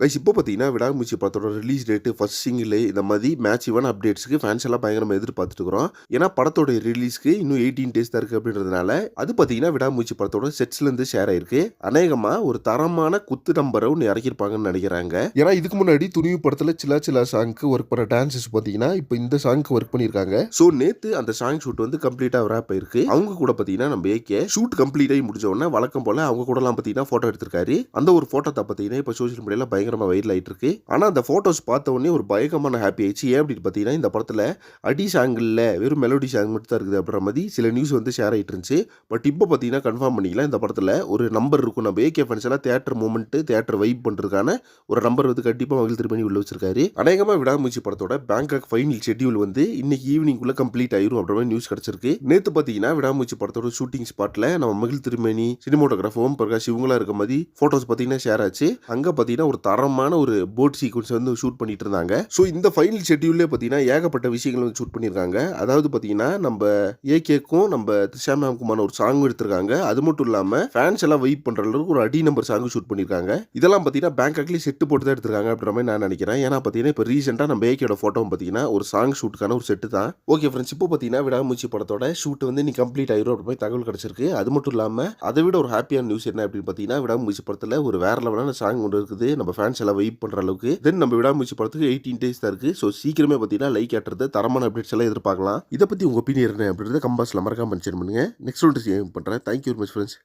Guys இப்போ பார்த்தீங்கன்னா விடாமுயற்சி படத்தோட ரிலீஸ் டேட்டு ஃபர்ஸ்ட் சிங்கிள் இந்த மாதிரி மேட்ச் இவன் அப்டேட்ஸ்க்கு ஃபேன்ஸ் எல்லாம் பயங்கரமாக எதிர்பார்த்துட்டுக்கிறோம் ஏன்னா படத்தோட ரிலீஸ்க்கு இன்னும் எயிட்டீன் டேஸ் தான் இருக்குது அப்படின்றதுனால அது பார்த்தீங்கன்னா விடாமுயற்சி படத்தோட செட்ஸ்லேருந்து ஷேர் ஆயிருக்கு. அநேகமாக ஒரு தரமான குத்து நம்பரை ஒன்று இறக்கியிருப்பாங்கன்னு நினைக்கிறாங்க. ஏன்னா இதுக்கு முன்னாடி துணிவு படத்தில் சிலா சிலா சாங்க்கு ஒர்க் பண்ண டான்சஸ் பார்த்தீங்கன்னா இப்போ இந்த சாங்க்கு ஒர்க் பண்ணியிருக்காங்க. ஸோ நேற்று அந்த சாங் ஷூட் வந்து கம்ப்ளீட்டாக ரேப் ஆயிருக்கு. அவங்க கூட பார்த்தீங்கன்னா நம்ம ஏகே ஷூட் கம்ப்ளீட்டாகி முடிஞ்ச உடனே வழக்கம் போல அவங்க கூடலாம் பார்த்தீங்கன்னா ஃபோட்டோ எடுத்திருக்காரு. அந்த ஒரு ஃபோட்டோ பார்த்தீங்கன்னா இப்போ சோஷியல் மீடியாவில் பயங்கரமாக வைரல் ஆகிட்டு இருக்கு ஆனால் அந்த ஃபோட்டோஸ் பார்த்த உடனே ஒரு பயங்கரமான ஹாப்பி ஆயிடுச்சு. ஏன் அப்படின்னு பார்த்தீங்கன்னா இந்த படத்தில் அடி சாங்கில் வெறும் மெலோடி சாங் மட்டும் தான் இருக்குது அப்படின்ற மாதிரி சில நியூஸ் வந்து ஷேர் ஆகிட்டு இருந்துச்சு. பட் இப்போ பார்த்தீங்கன்னா கன்ஃபார்ம் பண்ணிக்கலாம். இந்த படத்தில் ஒரு நம்பர் இருக்கும். நம்ம ஏகே ஃபேன்ஸ் எல்லாம் தேட்டர் மூமெண்ட்டு தேட்டர் வைப் பண்ணுறதுக்கான ஒரு நம்பர் வந்து கண்டிப்பாக மகிழ் திருப்பணி உள்ள வச்சிருக்காரு. அநேகமாக விடாமுயற்சி படத்தோட பேங்காக் ஃபைனல் ஷெட்யூல் வந்து இன்னைக்கு ஈவினிங்குள்ளே கம்ப்ளீட் ஆயிரும் அப்படின்ற மாதிரி நியூஸ் கிடைச்சிருக்கு. நேற்று பார்த்தீங்கன்னா விடாமுயற்சி படத்தோட ஷூட்டிங் ஸ்பாட்டில் நம்ம மகிழ் திருமேனி சினிமோட்டோகிராஃபர் ஓம் பிரகாஷ் இவங்களாம் இருக்க மாதிரி ஃபோட்டோஸ் பார்த்தீங்கன்னா ஷேர் ஆச்சு. அங்கே பார்த்தீங்கன்னா ஒரு தரமான ஒரு போட் சீக்வன்ஸ் வந்து ஷூட் பண்ணிட்டு இருந்தாங்க ஸோ இந்த ஃபைனல் ஷெட்யூல்லே பார்த்தீங்கன்னா ஏகப்பட்ட விஷயங்கள் வந்து ஷூட் பண்ணியிருக்காங்க அதாவது பார்த்தீங்கன்னா நம்ம ஏகேக்கும் நம்ம திஷா மேம்குமான ஒரு சாங் எடுத்திருக்காங்க. அது மட்டும் இல்லாமல் ஃபேன்ஸ் எல்லாம் வெயிட் பண்ணுற அளவுக்கு ஒரு அடி நம்பர் சாங் ஷூட் பண்ணியிருக்காங்க இதெல்லாம் பார்த்தீங்கன்னா பேங்காக்லேயே செட்டு போட்டு தான் எடுத்திருக்காங்க அப்படின்ற மாதிரி நான் நினைக்கிறேன். ஏன்னா பார்த்தீங்கன்னா இப்போ ரீசெண்டாக நம்ம ஏகேயோட ஃபோட்டோ பார்த்தீங்கன்னா ஒரு சாங் ஷூட்டுக்கான ஒரு செட்டு தான். ஓகே ஃப்ரெண்ட்ஸ் இப்போ பார்த்தீங்கன்னா விடாமூச்சி படத்தோட ஷூட் வந்து நீ கம்ப்ளீட் ஆயிரும் அப்படி மாதிரி தகவல் கிடைச்சிருக்கு. அது மட்டும் இல்லாமல் அதை விட ஒரு ஹாப்பியான நியூஸ் என்ன அப்படின்னு பார்த்தீங்கன்னா விடாமூச்சி படத்தில் ஒரு வேற லெவலான சாங் ஒன்று இருக்குது. நம்ம ஃபேன் ஃபேன்ஸ் எல்லாம் வெயிட் பண்ணுற அளவுக்கு. தென் நம்ம விடாமூச்சி படத்துக்கு எயிட்டீன் டேஸ் தான் இருக்குது ஸோ சீக்கிரமே பார்த்தீங்கன்னா லைக் ஆட்டுறது தரமான அப்டேட்ஸ் எல்லாம் எதிர்பார்க்கலாம். இதை பற்றி உங்கள் ஒப்பீனியன் என்ன அப்படின்றத கம்பாஸில் மறக்காம மென்ஷன் பண்ணுங்க. நெக்ஸ்ட் ஒன்று பண்ணுறேன் தேங்க்யூ வெரி மச் ஃப்ரெண்ட்ஸ்